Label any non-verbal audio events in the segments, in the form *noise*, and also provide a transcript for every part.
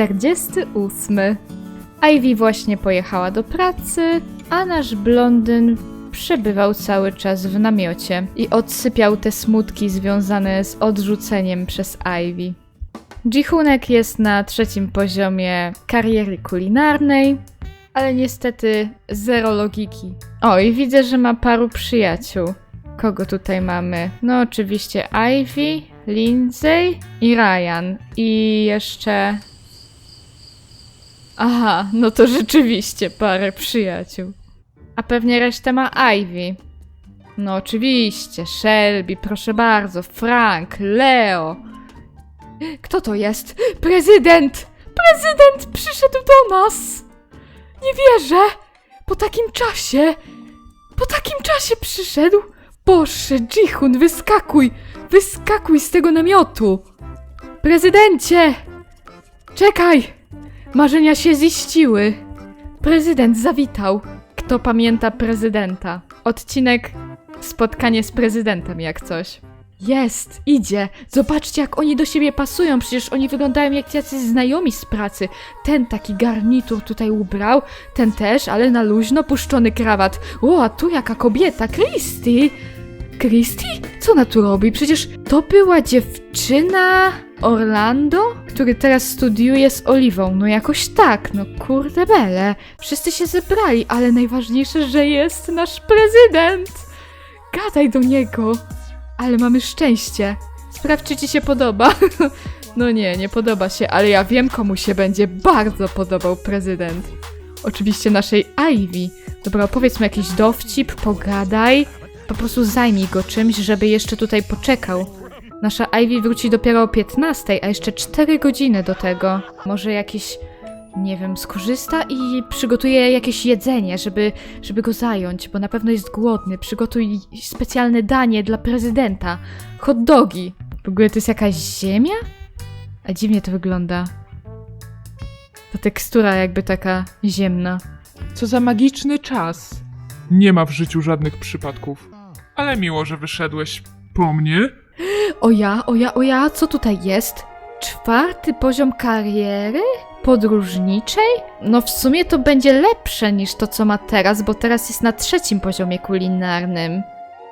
Dzień 48. Ivy właśnie pojechała do pracy, a nasz blondyn przebywał cały czas w namiocie i odsypiał te smutki związane z odrzuceniem przez Ivy. Jihunek jest na trzecim poziomie kariery kulinarnej, ale niestety zero logiki. O, i widzę, że ma paru przyjaciół. Kogo tutaj mamy? No, oczywiście Ivy, Lindsay i Ryan. I jeszcze. Aha, no to rzeczywiście parę przyjaciół. A pewnie resztę ma Ivy. No oczywiście, Shelby, proszę bardzo, Frank, Leo. Kto to jest? Prezydent! Prezydent przyszedł do nas! Nie wierzę! Po takim czasie! Po takim czasie przyszedł! Boże, Jihun, wyskakuj! Wyskakuj z tego namiotu! Prezydencie! Czekaj! Marzenia się ziściły. Prezydent zawitał. Kto pamięta prezydenta? Odcinek Spotkanie z prezydentem, jak coś. Jest, idzie. Zobaczcie, jak oni do siebie pasują. Przecież oni wyglądają jak jacyś znajomi z pracy. Ten taki garnitur tutaj ubrał, ten też, ale na luźno puszczony krawat. O, a tu jaka kobieta, Christy! Christy? Co ona tu robi? Przecież to była dziewczyna Orlando, który teraz studiuje z Oliwą. No jakoś tak, no kurde bele. Wszyscy się zebrali, ale najważniejsze, że jest nasz prezydent. Gadaj do niego. Ale mamy szczęście. Sprawdź, czy ci się podoba. *laughs* No nie, nie podoba się, ale ja wiem, komu się będzie bardzo podobał prezydent. Oczywiście naszej Ivy. Dobra, opowiedz mu jakiś dowcip, pogadaj. Po prostu zajmij go czymś, żeby jeszcze tutaj poczekał. Nasza Ivy wróci dopiero o 15, a jeszcze 4 godziny do tego. Może jakiś, nie wiem, skorzysta i przygotuje jakieś jedzenie, żeby, żeby go zająć, bo na pewno jest głodny. Przygotuj specjalne danie dla prezydenta. Hot dogi. W ogóle to jest jakaś ziemia? A dziwnie to wygląda. Ta tekstura jakby taka ziemna. Co za magiczny czas. Nie ma w życiu żadnych przypadków. Ale miło, że wyszedłeś po mnie. O ja, o ja, o ja, co tutaj jest? Czwarty poziom kariery? Podróżniczej? No w sumie to będzie lepsze niż to, co ma teraz, bo teraz jest na trzecim poziomie kulinarnym.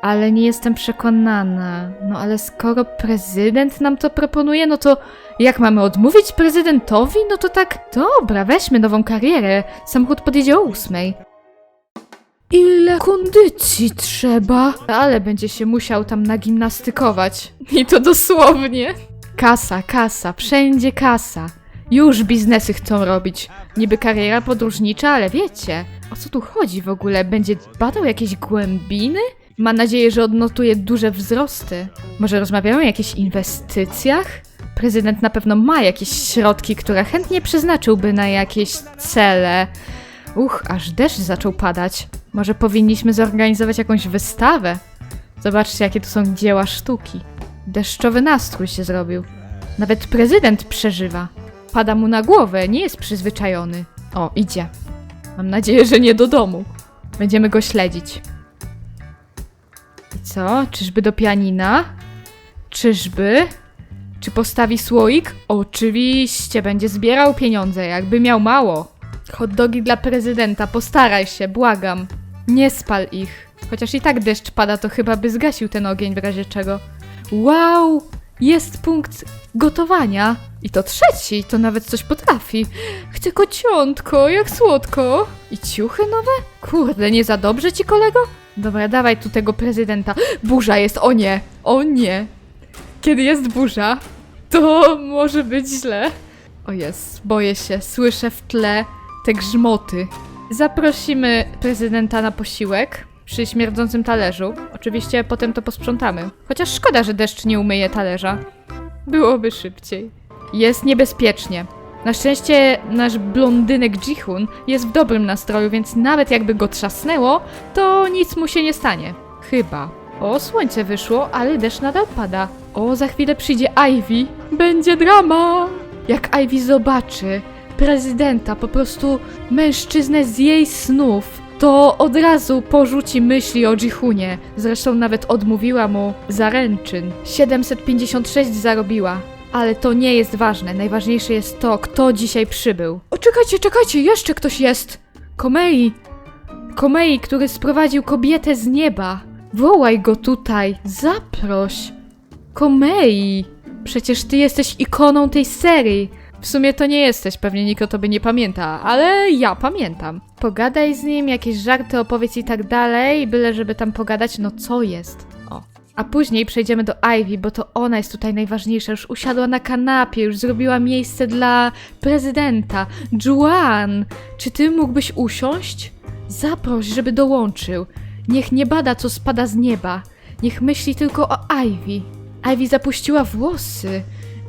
Ale nie jestem przekonana. No ale skoro prezydent nam to proponuje, no to jak mamy odmówić prezydentowi? No to tak, dobra, weźmy nową karierę. Samochód podjedzie o ósmej. Ile kondycji trzeba? Ale będzie się musiał tam nagimnastykować. I to dosłownie. Kasa, kasa, wszędzie kasa. Już biznesy chcą robić. Niby kariera podróżnicza, ale wiecie, o co tu chodzi w ogóle? Będzie badał jakieś głębiny? Ma nadzieję, że odnotuje duże wzrosty. Może rozmawiają o jakichś inwestycjach? Prezydent na pewno ma jakieś środki, które chętnie przeznaczyłby na jakieś cele. Uch, aż deszcz zaczął padać. Może powinniśmy zorganizować jakąś wystawę? Zobaczcie, jakie tu są dzieła sztuki. Deszczowy nastrój się zrobił. Nawet prezydent przeżywa. Pada mu na głowę, nie jest przyzwyczajony. O, idzie. Mam nadzieję, że nie do domu. Będziemy go śledzić. I co? Czyżby do pianina? Czyżby? Czy postawi słoik? Oczywiście, będzie zbierał pieniądze, jakby miał mało. Hot dogi dla prezydenta, postaraj się, błagam. Nie spal ich. Chociaż i tak deszcz pada, to chyba by zgasił ten ogień w razie czego. Wow! Jest punkt gotowania. I to trzeci, to nawet coś potrafi. Chcę kociątko, jak słodko. I ciuchy nowe? Kurde, nie za dobrze ci, kolego? Dobra, dawaj tu tego prezydenta. Burza jest, o nie, o nie. Kiedy jest burza, to może być źle. O jest, boję się, słyszę w tle te grzmoty. Zaprosimy prezydenta na posiłek przy śmierdzącym talerzu. Oczywiście potem to posprzątamy. Chociaż szkoda, że deszcz nie umyje talerza. Byłoby szybciej. Jest niebezpiecznie. Na szczęście nasz blondynek Jihun jest w dobrym nastroju, więc nawet jakby go trzasnęło, to nic mu się nie stanie. Chyba. O, słońce wyszło, ale deszcz nadal pada. O, za chwilę przyjdzie Ivy. Będzie drama! Jak Ivy zobaczy prezydenta, po prostu mężczyznę z jej snów, to od razu porzuci myśli o Jihunie. Zresztą nawet odmówiła mu zaręczyn. 756 zarobiła. Ale to nie jest ważne. Najważniejsze jest to, kto dzisiaj przybył. O, czekajcie, czekajcie, jeszcze ktoś jest! Komei! Komei, który sprowadził kobietę z nieba. Wołaj go tutaj, zaproś. Komei! Przecież ty jesteś ikoną tej serii. W sumie to nie jesteś, pewnie nikt o tobie nie pamięta, ale ja pamiętam. Pogadaj z nim, jakieś żarty opowiedz i tak dalej, byle żeby tam pogadać, no co jest? O. A później przejdziemy do Ivy, bo to ona jest tutaj najważniejsza. Już usiadła na kanapie, już zrobiła miejsce dla prezydenta. Juan, czy ty mógłbyś usiąść? Zaproś, żeby dołączył. Niech nie bada, co spada z nieba. Niech myśli tylko o Ivy. Ivy zapuściła włosy.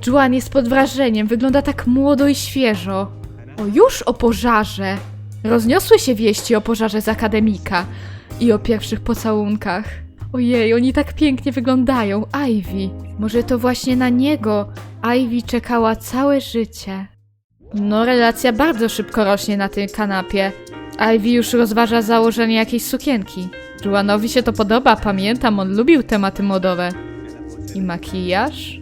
Juan jest pod wrażeniem, wygląda tak młodo i świeżo. O, już o pożarze. Rozniosły się wieści o pożarze z akademika i o pierwszych pocałunkach. Ojej, oni tak pięknie wyglądają, Ivy. Może to właśnie na niego Ivy czekała całe życie. No, relacja bardzo szybko rośnie na tej kanapie. Ivy już rozważa założenie jakiejś sukienki. Juanowi się to podoba, pamiętam, on lubił tematy modowe. I makijaż?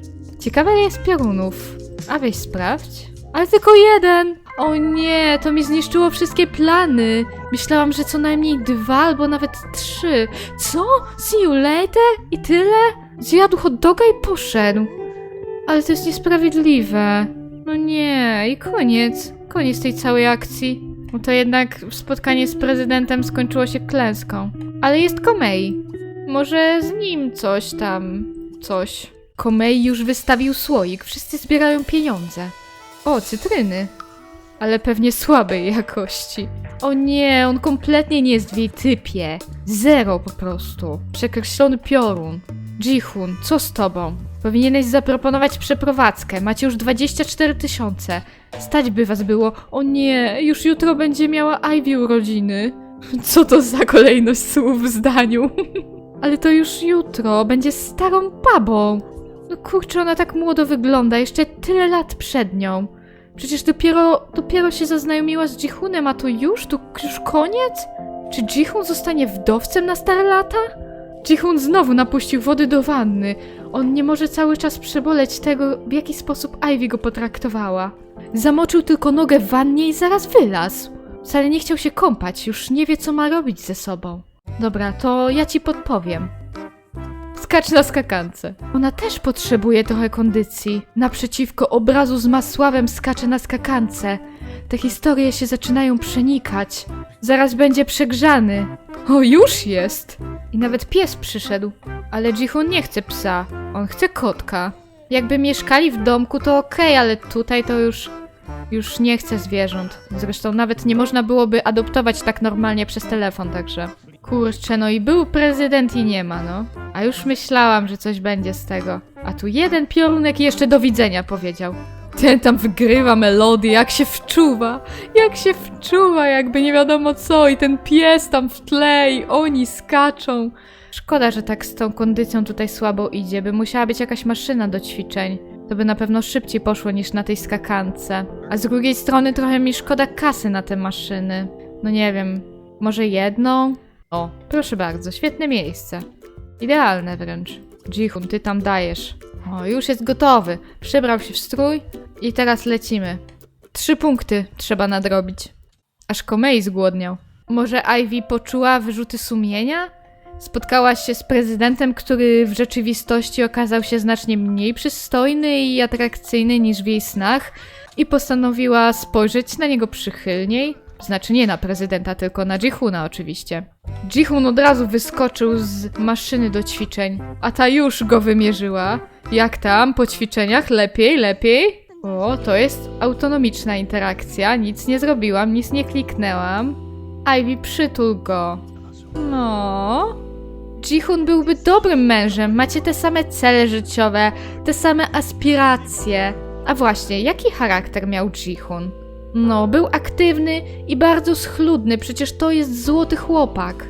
Ciekawe jest piorunów. A weź sprawdź. Ale tylko jeden! O nie, to mi zniszczyło wszystkie plany. Myślałam, że co najmniej dwa albo nawet trzy. Co? See you later? I tyle? Zjadł hot doga i poszedł. Ale to jest niesprawiedliwe. No nie, i koniec. Koniec tej całej akcji. No to jednak spotkanie z prezydentem skończyło się klęską. Ale jest Komei. Może z nim coś tam. Coś. Komei już wystawił słoik. Wszyscy zbierają pieniądze. O, cytryny. Ale pewnie słabej jakości. O nie, on kompletnie nie jest w jej typie. Zero po prostu. Przekreślony piorun. Jihun, co z tobą? Powinieneś zaproponować przeprowadzkę. Macie już 24 tysiące. Stać by was było. O nie, już jutro będzie miała Ivy urodziny. Co to za kolejność słów w zdaniu? *laughs* Ale to już jutro. Będzie starą babą. Kurczę, ona tak młodo wygląda. Jeszcze tyle lat przed nią. Przecież dopiero, dopiero się zaznajomiła z Jihunem, a to już? To już koniec? Czy Jihun zostanie wdowcem na stare lata? Jihun znowu napuścił wody do wanny. On nie może cały czas przeboleć tego, w jaki sposób Ivy go potraktowała. Zamoczył tylko nogę w wannie i zaraz wylazł. Wcale nie chciał się kąpać, już nie wie, co ma robić ze sobą. Dobra, to ja ci podpowiem. Skacz na skakance. Ona też potrzebuje trochę kondycji. Naprzeciwko obrazu z Masławem skacze na skakance. Te historie się zaczynają przenikać. Zaraz będzie przegrzany. O, już jest! I nawet pies przyszedł. Ale Jihun nie chce psa. On chce kotka. Jakby mieszkali w domku, to okej, ale tutaj to już... Już nie chce zwierząt. Zresztą nawet nie można byłoby adoptować tak normalnie przez telefon, także... Kurczę, no i był prezydent i nie ma, no. A już myślałam, że coś będzie z tego. A tu jeden piorunek i jeszcze do widzenia powiedział. Ten tam wygrywa melodię, jak się wczuwa, jak się wczuwa, jakby nie wiadomo co i ten pies tam w tle i oni skaczą. Szkoda, że tak z tą kondycją tutaj słabo idzie, by musiała być jakaś maszyna do ćwiczeń. To by na pewno szybciej poszło niż na tej skakance. A z drugiej strony trochę mi szkoda kasy na te maszyny. No nie wiem, może jedną? O, proszę bardzo, świetne miejsce. Idealne wręcz. Jihun, ty tam dajesz. O, już jest gotowy. Przebrał się w strój i teraz lecimy. Trzy punkty trzeba nadrobić. Aż Komei zgłodniał. Może Ivy poczuła wyrzuty sumienia? Spotkałaś się z prezydentem, który w rzeczywistości okazał się znacznie mniej przystojny i atrakcyjny niż w jej snach i postanowiła spojrzeć na niego przychylniej. Znaczy nie na prezydenta, tylko na Jihuna oczywiście. Jihun od razu wyskoczył z maszyny do ćwiczeń, a ta już go wymierzyła. Jak tam po ćwiczeniach? Lepiej, lepiej? O, to jest autonomiczna interakcja. Nic nie zrobiłam, nic nie kliknęłam. Ivy, przytul go. No. Jihun byłby dobrym mężem. Macie te same cele życiowe, te same aspiracje. A właśnie, jaki charakter miał Jihun? No, był aktywny i bardzo schludny, przecież to jest złoty chłopak.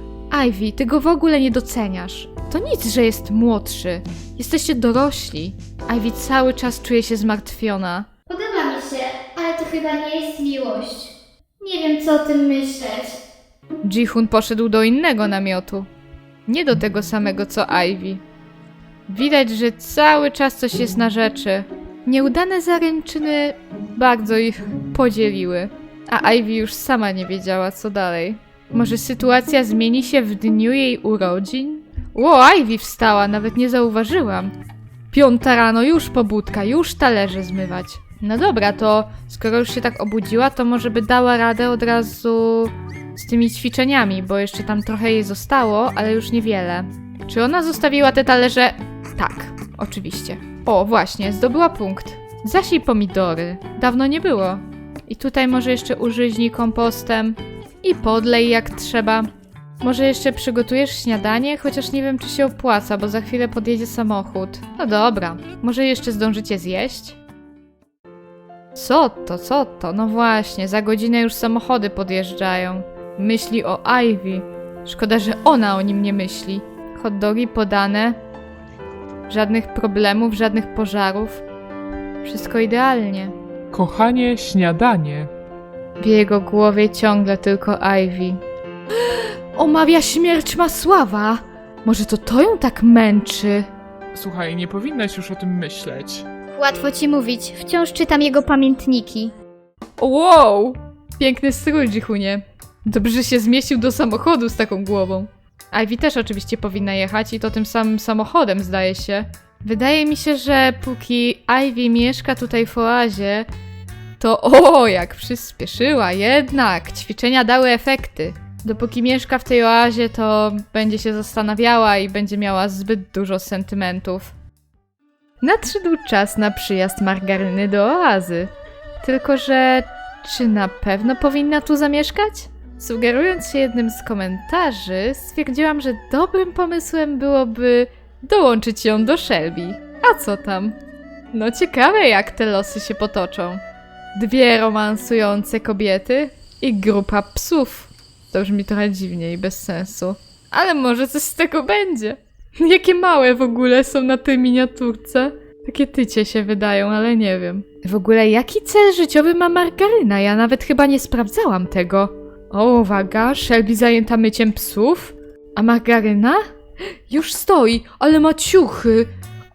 Ivy, ty go w ogóle nie doceniasz. To nic, że jest młodszy. Jesteście dorośli. Ivy cały czas czuje się zmartwiona. Podoba mi się, ale to chyba nie jest miłość. Nie wiem, co o tym myśleć. Jihun poszedł do innego namiotu. Nie do tego samego co Ivy. Widać, że cały czas coś jest na rzeczy. Nieudane zaręczyny bardzo ich podzieliły, a Ivy już sama nie wiedziała, co dalej. Może sytuacja zmieni się w dniu jej urodzin? Ło, Ivy wstała, nawet nie zauważyłam. Piąta rano, już pobudka, już talerze zmywać. No dobra, to skoro już się tak obudziła, to może by dała radę od razu z tymi ćwiczeniami, bo jeszcze tam trochę jej zostało, ale już niewiele. Czy ona zostawiła te talerze? Tak, oczywiście. O, właśnie, zdobyła punkt. Zasij pomidory. Dawno nie było. I tutaj może jeszcze użyźnij kompostem i podlej jak trzeba. Może jeszcze przygotujesz śniadanie, chociaż nie wiem, czy się opłaca, bo za chwilę podjedzie samochód. No dobra, może jeszcze zdążycie zjeść? Co to, co to? No właśnie, za godzinę już samochody podjeżdżają. Myśli o Ivy. Szkoda, że ona o nim nie myśli. Hot dogi podane. Żadnych problemów, żadnych pożarów. Wszystko idealnie. Kochanie, śniadanie. W jego głowie ciągle tylko Ivy. *gasps* Omawia śmierć Masława! Może to to ją tak męczy? Słuchaj, nie powinnaś już o tym myśleć. Łatwo ci mówić, wciąż czytam jego pamiętniki. Wow! Piękny strój, Jichunie. Dobrze się zmieścił do samochodu z taką głową. Ivy też oczywiście powinna jechać i to tym samym samochodem, zdaje się. Wydaje mi się, że póki Ivy mieszka tutaj w oazie, to o, jak przyspieszyła jednak. Ćwiczenia dały efekty. Dopóki mieszka w tej oazie, to będzie się zastanawiała i będzie miała zbyt dużo sentymentów. Nadszedł czas na przyjazd margaryny do oazy. Tylko, że czy na pewno powinna tu zamieszkać? Sugerując się jednym z komentarzy, stwierdziłam, że dobrym pomysłem byłoby dołączyć ją do Shelby. A co tam? No ciekawe, jak te losy się potoczą. Dwie romansujące kobiety i grupa psów. To brzmi trochę dziwnie i bez sensu. Ale może coś z tego będzie. *laughs* Jakie małe w ogóle są na tej miniaturce. Takie tycie się wydają, ale nie wiem. W ogóle jaki cel życiowy ma margaryna? Ja nawet chyba nie sprawdzałam tego. O, uwaga, Shelby zajęta myciem psów? A margaryna? Już stoi, ale ma ciuchy.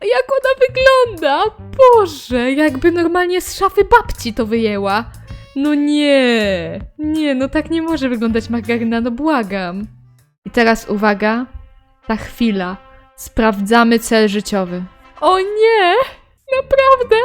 Jak ona wygląda? Boże, jakby normalnie z szafy babci to wyjęła. No nie, nie, no tak nie może wyglądać margaryna, no błagam. I teraz uwaga, ta chwila. Sprawdzamy cel życiowy. O nie! Naprawdę?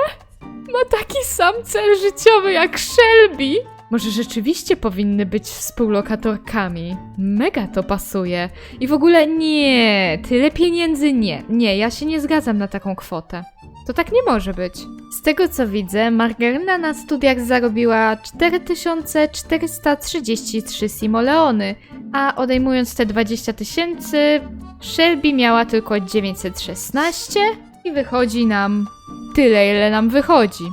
Ma taki sam cel życiowy jak Shelby? Może rzeczywiście powinny być współlokatorkami. Mega to pasuje. I w ogóle nie, tyle pieniędzy nie. Nie, ja się nie zgadzam na taką kwotę. To tak nie może być. Z tego co widzę, Margaryna na studiach zarobiła 4433 simoleony, a odejmując te 20 tysięcy, Shelby miała tylko 916 i wychodzi nam tyle, ile nam wychodzi.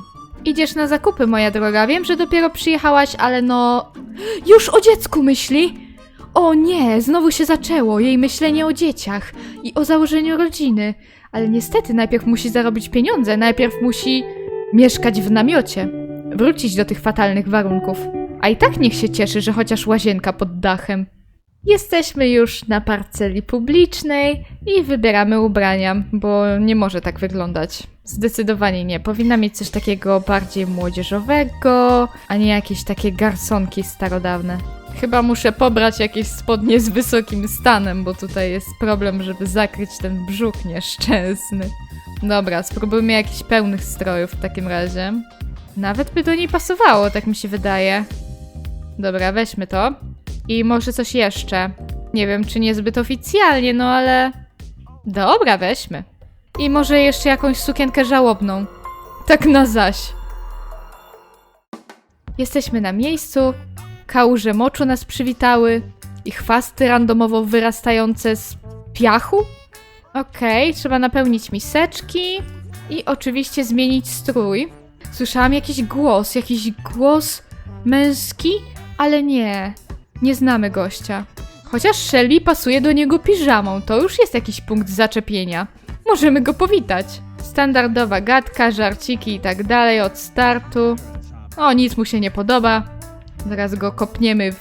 Idziesz na zakupy, moja droga. Wiem, że dopiero przyjechałaś, ale no. Już o dziecku myśli? O nie, znowu się zaczęło. Jej myślenie o dzieciach i o założeniu rodziny. Ale niestety najpierw musi zarobić pieniądze, najpierw musi mieszkać w namiocie. Wrócić do tych fatalnych warunków. A i tak niech się cieszy, że chociaż łazienka pod dachem. Jesteśmy już na parceli publicznej i wybieramy ubrania, bo nie może tak wyglądać. Zdecydowanie nie. Powinna mieć coś takiego bardziej młodzieżowego, a nie jakieś takie garsonki starodawne. Chyba muszę pobrać jakieś spodnie z wysokim stanem, bo tutaj jest problem, żeby zakryć ten brzuch nieszczęsny. Dobra, spróbujmy jakichś pełnych strojów w takim razie. Nawet by do niej pasowało, tak mi się wydaje. Dobra, weźmy to. I może coś jeszcze. Nie wiem, czy niezbyt oficjalnie, no ale. Dobra, weźmy. I może jeszcze jakąś sukienkę żałobną. Tak na zaś. Jesteśmy na miejscu. Kałuże moczu nas przywitały. I chwasty randomowo wyrastające z piachu. Okej, trzeba napełnić miseczki. I oczywiście zmienić strój. Słyszałam jakiś głos, jakiś głos męski, ale nie. Nie znamy gościa. Chociaż Shelly pasuje do niego piżamą, to już jest jakiś punkt zaczepienia. Możemy go powitać. Standardowa gadka, żarciki i tak dalej od startu. O, nic mu się nie podoba. Zaraz go kopniemy w...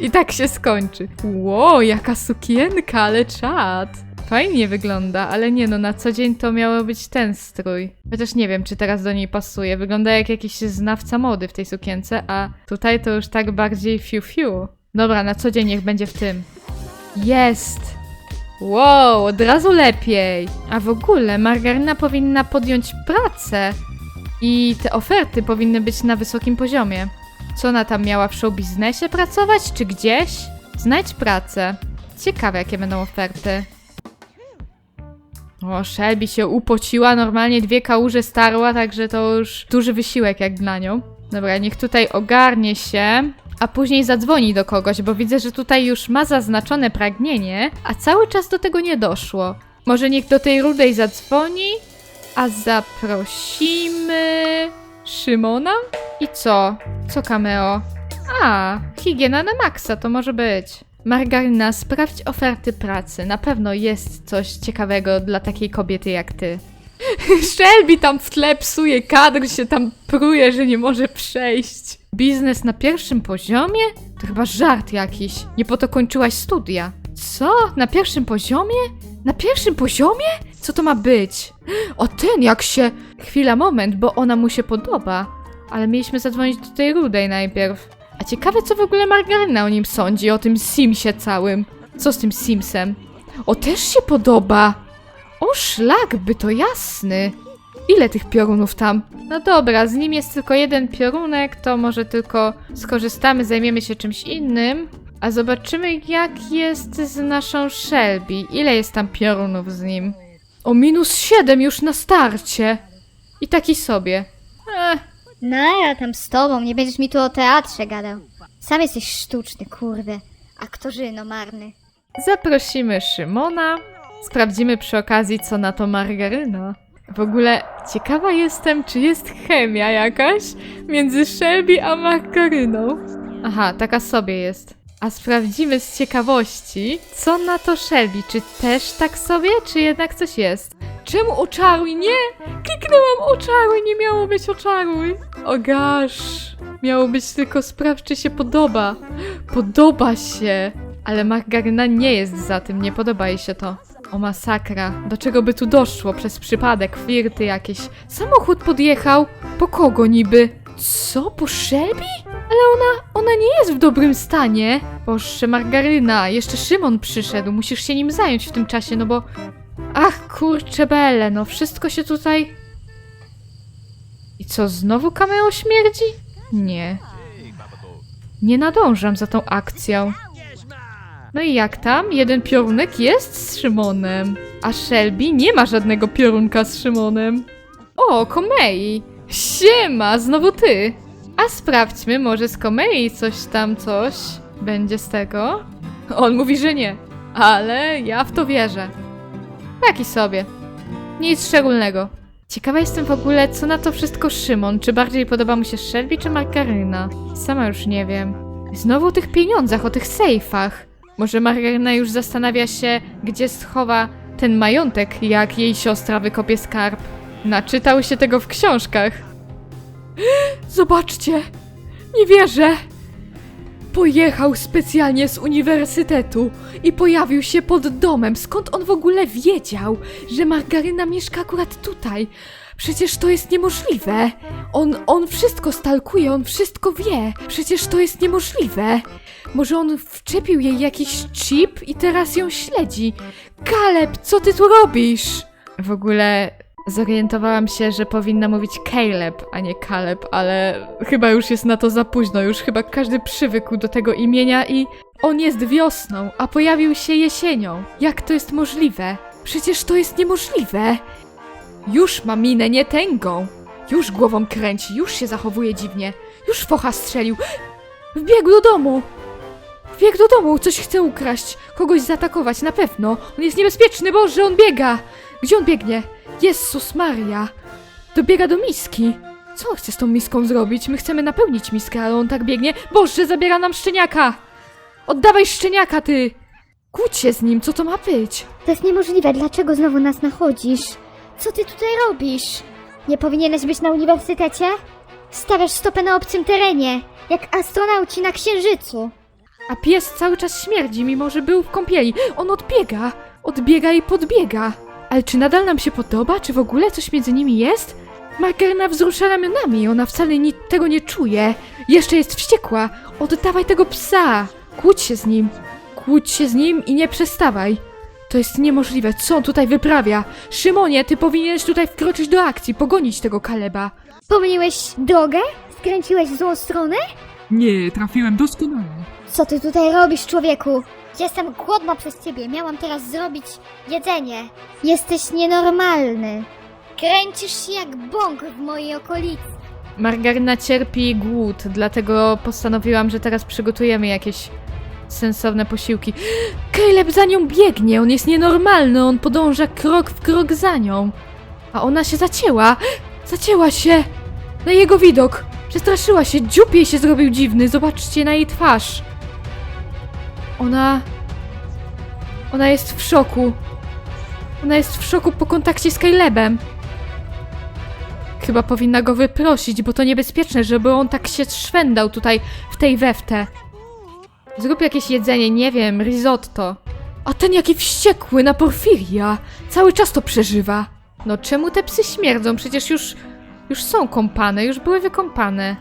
I tak się skończy. Ło, jaka sukienka, ale czad. Fajnie wygląda, ale nie no, na co dzień to miało być ten strój. Chociaż nie wiem, czy teraz do niej pasuje. Wygląda jak jakiś znawca mody w tej sukience, a tutaj to już tak bardziej fiu-fiu. Dobra, na co dzień niech będzie w tym. Jest! Wow, od razu lepiej. A w ogóle Margaryna powinna podjąć pracę i te oferty powinny być na wysokim poziomie. Co ona tam miała w show biznesie pracować, czy gdzieś? Znajdź pracę. Ciekawe, jakie będą oferty. O, Shelby się upociła, normalnie dwie kałuże starła, także to już duży wysiłek jak dla nią. Dobra, niech tutaj ogarnie się, a później zadzwoni do kogoś, bo widzę, że tutaj już ma zaznaczone pragnienie, a cały czas do tego nie doszło. Może niech do tej rudej zadzwoni, a zaprosimy Szymona? I co? Co cameo? A, higiena na maksa, to może być. Margaryna, sprawdź oferty pracy. Na pewno jest coś ciekawego dla takiej kobiety jak ty. *laughs* Shelby tam w tle psuje kadr, się tam pruje, że nie może przejść. Biznes na pierwszym poziomie? To chyba żart jakiś. Nie po to kończyłaś studia. Co? Na pierwszym poziomie? Na pierwszym poziomie? Co to ma być? O ten jak się... Chwila, moment, bo ona mu się podoba. Ale mieliśmy zadzwonić do tej rudej najpierw. A ciekawe, co w ogóle Margaryna o nim sądzi, o tym Simsie całym. Co z tym Simsem? O, też się podoba. O, szlak, by to jasny. Ile tych piorunów tam? No dobra, z nim jest tylko jeden piorunek, to może tylko skorzystamy, zajmiemy się czymś innym. A zobaczymy, jak jest z naszą Shelby. Ile jest tam piorunów z nim? O, minus 7 już na starcie. I taki sobie. Eh, No ja tam z tobą, nie będziesz mi tu o teatrze gadał. Sam jesteś sztuczny, kurde. Aktorzyno marny. Zaprosimy Szymona. Sprawdzimy przy okazji, co na to margaryna. W ogóle ciekawa jestem, czy jest chemia jakaś między Shelby a margaryną. Aha, taka sobie jest. A sprawdzimy z ciekawości, co na to Shelby. Czy też tak sobie, czy jednak coś jest? Czemu oczaruj? Nie! Kliknęłam oczaruj, nie miało być oczaruj. O gosh. Miało być tylko sprawdź, czy się podoba. Podoba się. Ale margaryna nie jest za tym, nie podoba jej się to. O masakra, do czego by tu doszło? Przez przypadek, flirty jakieś. Samochód podjechał. Po kogo niby? Co, po Shelby? Ale ona, ona nie jest w dobrym stanie. Boże, margaryna, jeszcze Szymon przyszedł, musisz się nim zająć w tym czasie, no bo... Ach, kurczę bele, no wszystko się tutaj... I co, znowu cameo śmierdzi? Nie. Nie nadążam za tą akcją. No i jak tam? Jeden piorunek jest z Szymonem. A Shelby nie ma żadnego piorunka z Szymonem. O, Komei! Siema, znowu ty! A sprawdźmy, może z Komei coś tam, coś będzie z tego? On mówi, że nie. Ale ja w to wierzę. Taki sobie. Nic szczególnego. Ciekawa jestem w ogóle, co na to wszystko Szymon. Czy bardziej podoba mu się Shelby, czy Margaryna? Sama już nie wiem. Znowu o tych pieniądzach, o tych sejfach. Może Margaryna już zastanawia się, gdzie schowa ten majątek, jak jej siostra wykopie skarb. Naczytał się tego w książkach. Zobaczcie! Nie wierzę! Pojechał specjalnie z uniwersytetu i pojawił się pod domem. Skąd on w ogóle wiedział, że Margaryna mieszka akurat tutaj? Przecież to jest niemożliwe. On, on wszystko stalkuje, on wszystko wie. Przecież to jest niemożliwe. Może on wczepił jej jakiś chip i teraz ją śledzi. Kaleb, co ty tu robisz? W ogóle zorientowałam się, że powinna mówić Caleb, a nie Kaleb, ale chyba już jest na to za późno. Już chyba każdy przywykł do tego imienia i on jest wiosną, a pojawił się jesienią. Jak to jest możliwe? Przecież to jest niemożliwe. Już ma minę nietęgą. Już głową kręci, już się zachowuje dziwnie. Już focha strzelił. Wbiegł do domu. Wbiegł do domu, coś chce ukraść, kogoś zaatakować, na pewno. On jest niebezpieczny, Boże, on biega! Gdzie on biegnie? Jezus Maria! Dobiega do miski. Co on chce z tą miską zrobić? My chcemy napełnić miskę, ale on tak biegnie. Boże, zabiera nam szczeniaka! Oddawaj szczeniaka, ty! Kłóć się z nim, co to ma być? To jest niemożliwe, dlaczego znowu nas nachodzisz? Co ty tutaj robisz? Nie powinieneś być na uniwersytecie? Stawiasz stopę na obcym terenie, jak astronauci na księżycu. A pies cały czas śmierdzi, mimo że był w kąpieli. On odbiega. Odbiega i podbiega. Ale czy nadal nam się podoba? Czy w ogóle coś między nimi jest? Margarina wzrusza ramionami, ona wcale ni- tego nie czuje. Jeszcze jest wściekła. Oddawaj tego psa! Kłóć się z nim. Kłóć się z nim i nie przestawaj. To jest niemożliwe. Co on tutaj wyprawia? Szymonie, ty powinieneś tutaj wkroczyć do akcji, pogonić tego Kaleba. Pomyliłeś drogę? Skręciłeś w złą stronę? Nie, trafiłem doskonale. Co ty tutaj robisz, człowieku? Jestem głodna przez ciebie. Miałam teraz zrobić jedzenie. Jesteś nienormalny. Kręcisz się jak bąk w mojej okolicy. Margaryna cierpi głód, dlatego postanowiłam, że teraz przygotujemy jakieś sensowne posiłki. Caleb za nią biegnie, on jest nienormalny, on podąża krok w krok za nią. A ona się zacięła, zacięła się na jego widok. Przestraszyła się, dziób jej się zrobił dziwny, zobaczcie na jej twarz. Ona... Ona jest w szoku. Ona jest w szoku po kontakcie z Calebem. Chyba powinna go wyprosić, bo to niebezpieczne, żeby on tak się szwendał tutaj w tej weftę. Zrób jakieś jedzenie, nie wiem, risotto. A ten jaki wściekły na Porfiria! Cały czas to przeżywa. No czemu te psy śmierdzą? Przecież już, już są kąpane, już były wykąpane.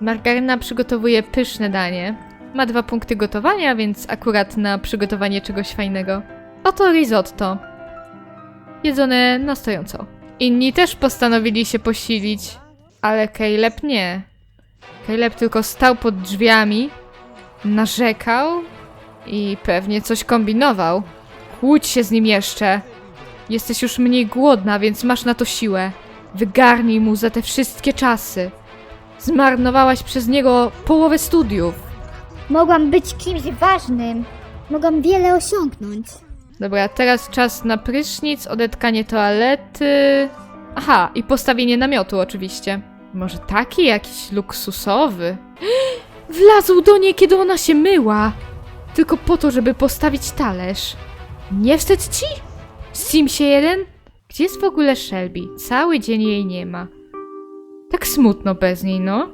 Margaryna przygotowuje pyszne danie. Ma dwa punkty gotowania, więc akurat na przygotowanie czegoś fajnego. Oto risotto. Jedzone na stojąco. Inni też postanowili się posilić, ale Caleb nie. Caleb tylko stał pod drzwiami, narzekał i pewnie coś kombinował. Kłóć się z nim jeszcze. Jesteś już mniej głodna, więc masz na to siłę. Wygarnij mu za te wszystkie czasy. Zmarnowałaś przez niego połowę studiów. Mogłam być kimś ważnym. Mogłam wiele osiągnąć. Dobra, teraz czas na prysznic, odetkanie toalety. Aha, i postawienie namiotu oczywiście. Może taki jakiś luksusowy. Wlazł do niej, kiedy ona się myła. Tylko po to, żeby postawić talerz. Nie wstyd ci? Simsie jeden? Gdzie jest w ogóle Shelby? Cały dzień jej nie ma. Tak smutno bez niej, no.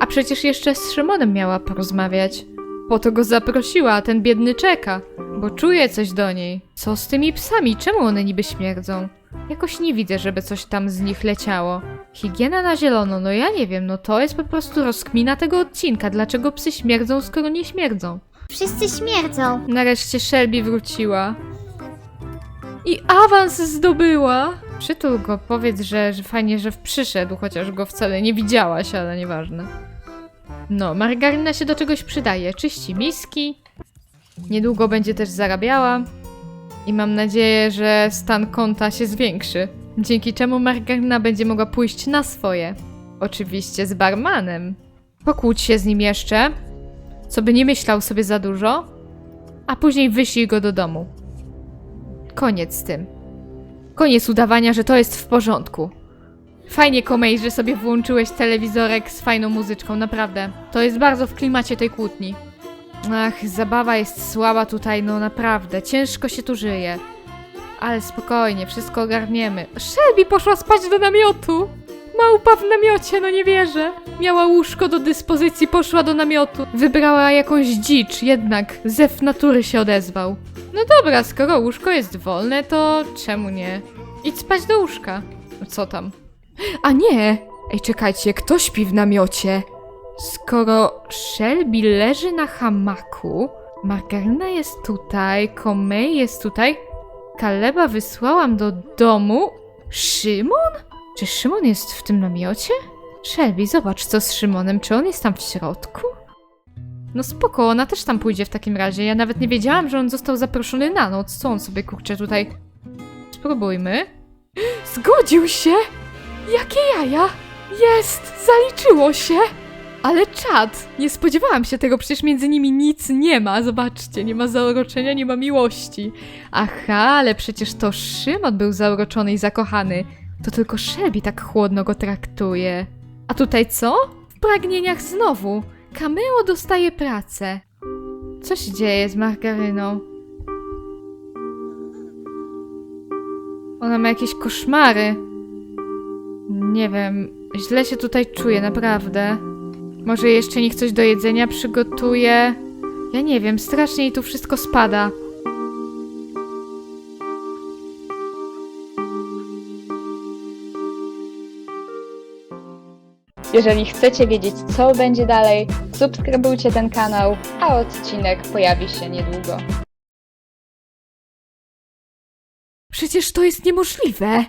A przecież jeszcze z Szymonem miała porozmawiać. Po to go zaprosiła, a ten biedny czeka. Bo czuję coś do niej. Co z tymi psami? Czemu one niby śmierdzą? Jakoś nie widzę, żeby coś tam z nich leciało. Higiena na zielono, no ja nie wiem, no to jest po prostu rozkmina tego odcinka. Dlaczego psy śmierdzą, skoro nie śmierdzą? Wszyscy śmierdzą. Nareszcie Shelby wróciła. I awans zdobyła! Przytul go, powiedz, że, że fajnie, że przyszedł, chociaż go wcale nie widziałaś, ale nieważne. No, margaryna się do czegoś przydaje. Czyści miski. Niedługo będzie też zarabiała. I mam nadzieję, że stan konta się zwiększy. Dzięki czemu margaryna będzie mogła pójść na swoje. Oczywiście z barmanem. Pokłóć się z nim jeszcze, co by nie myślał sobie za dużo, a później wyślij go do domu. Koniec z tym. Koniec udawania, że to jest w porządku. Fajnie, Komej, że sobie włączyłeś telewizorek z fajną muzyczką, naprawdę. To jest bardzo w klimacie tej kłótni. Ach, zabawa jest słaba tutaj, no naprawdę. Ciężko się tu żyje. Ale spokojnie, wszystko ogarniemy. Shelby poszła spać do namiotu! Małpa w namiocie, no nie wierzę. Miała łóżko do dyspozycji, poszła do namiotu. Wybrała jakąś dzicz, jednak zew natury się odezwał. No dobra, skoro łóżko jest wolne, to czemu nie? Idź spać do łóżka. No Co tam? A nie! Ej, czekajcie, kto śpi w namiocie? Skoro Shelby leży na hamaku, Margaryna jest tutaj, Komej jest tutaj, Kaleba wysłałam do domu, Szymon? Czy Szymon jest w tym namiocie? Shelby, zobacz co z Szymonem, czy on jest tam w środku? No spoko, ona też tam pójdzie w takim razie. Ja nawet nie wiedziałam, że on został zaproszony na noc. Co on sobie kurczę tutaj... Spróbujmy. Zgodził się! Jakie jaja! Jest! Zaliczyło się! Ale czad! Nie spodziewałam się tego, przecież między nimi nic nie ma. Zobaczcie, nie ma zauroczenia, nie ma miłości. Aha, ale przecież to Szymon był zauroczony i zakochany. To tylko Shelby tak chłodno go traktuje. A tutaj co? W pragnieniach znowu. Cameo dostaje pracę. Co się dzieje z margaryną? Ona ma jakieś koszmary. Nie wiem, źle się tutaj czuję, naprawdę. Może jeszcze niech coś do jedzenia przygotuje. Ja nie wiem, strasznie i tu wszystko spada. Jeżeli chcecie wiedzieć, co będzie dalej, subskrybujcie ten kanał, a odcinek pojawi się niedługo. Przecież to jest niemożliwe.